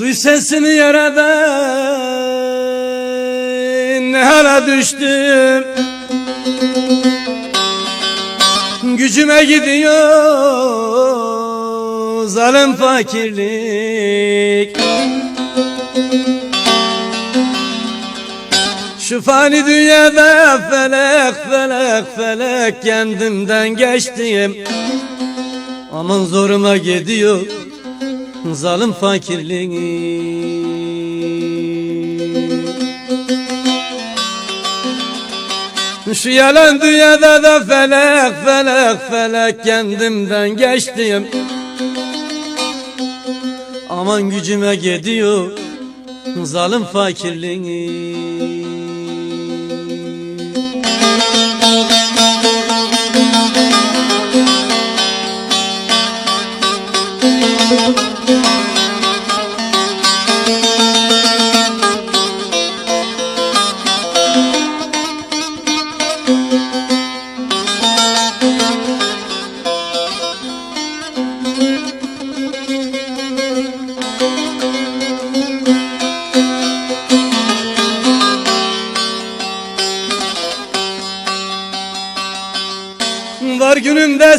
Duy sesini yaradan Ne hala düştüm. Gücüme gidiyor Zalim fakirlik. Şu fani dünyada felek felek felek Kendimden geçtim. Aman zoruma gidiyor zalim fakirliği. Şu yalan dünyada da felek felek felek kendimden geçtim. Aman gücüme gidiyor zalim fakirliği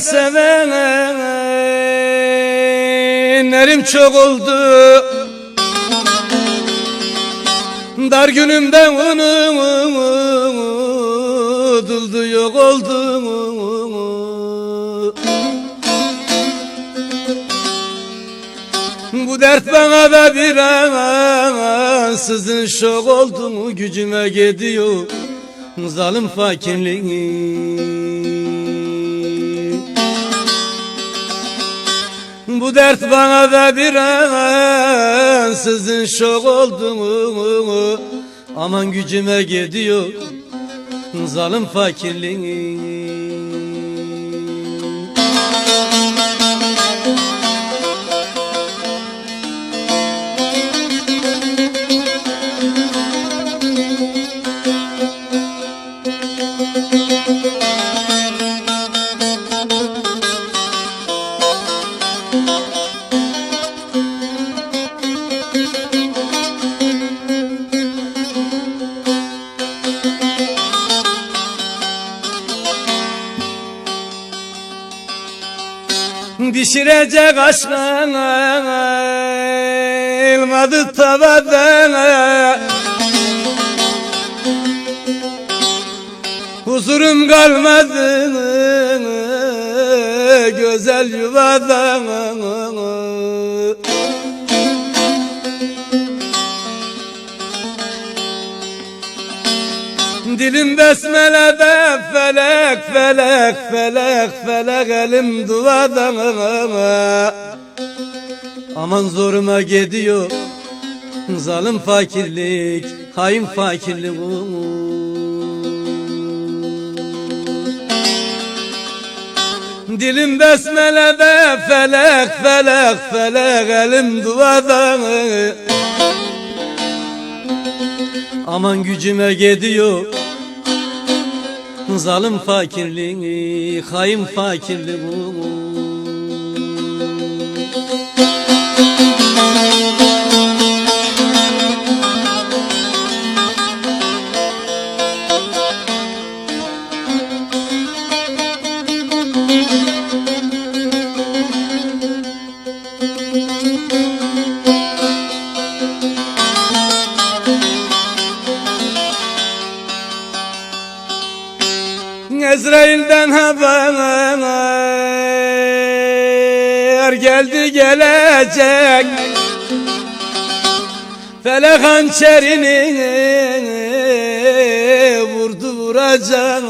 sevenlerim çok oldu. Dar günümde unutuldu yok oldu Bu dert bana da bir ansızın şok oldu mu gücüme gidiyor zalim fakirliği Bu dert bana da bir ansızın şok oldu mu Aman gücüme gidiyor zalim fakirliği Pişirecek aşkın elmadı tavada Huzurum kalmadı güzel yuvada Dilim besmelede felek felek felek felek elim duada Aman zoruma gidiyor zalim fakirlik hain fakirlik Dilim besmelede felek felek felek elim duada Aman gücüme gidiyor Zalim fakirliği, hain fakirliği Ezrail'den haber geldi gelecek. Felek hançerini vurdu vuracak.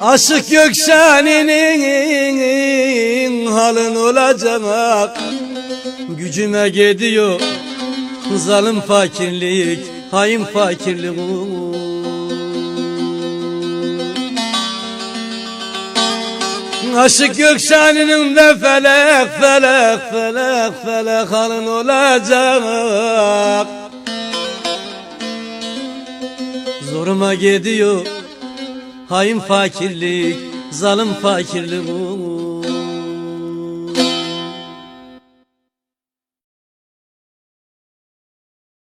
Aşık Gökşen'in halın olacak. Gücüme gidiyor zalim fakirlik Hain fakirlik Aşık Gökşen'in de felek felek felek felek halın olacak. Zoruma gidiyor hain fakirlik zalim fakirlik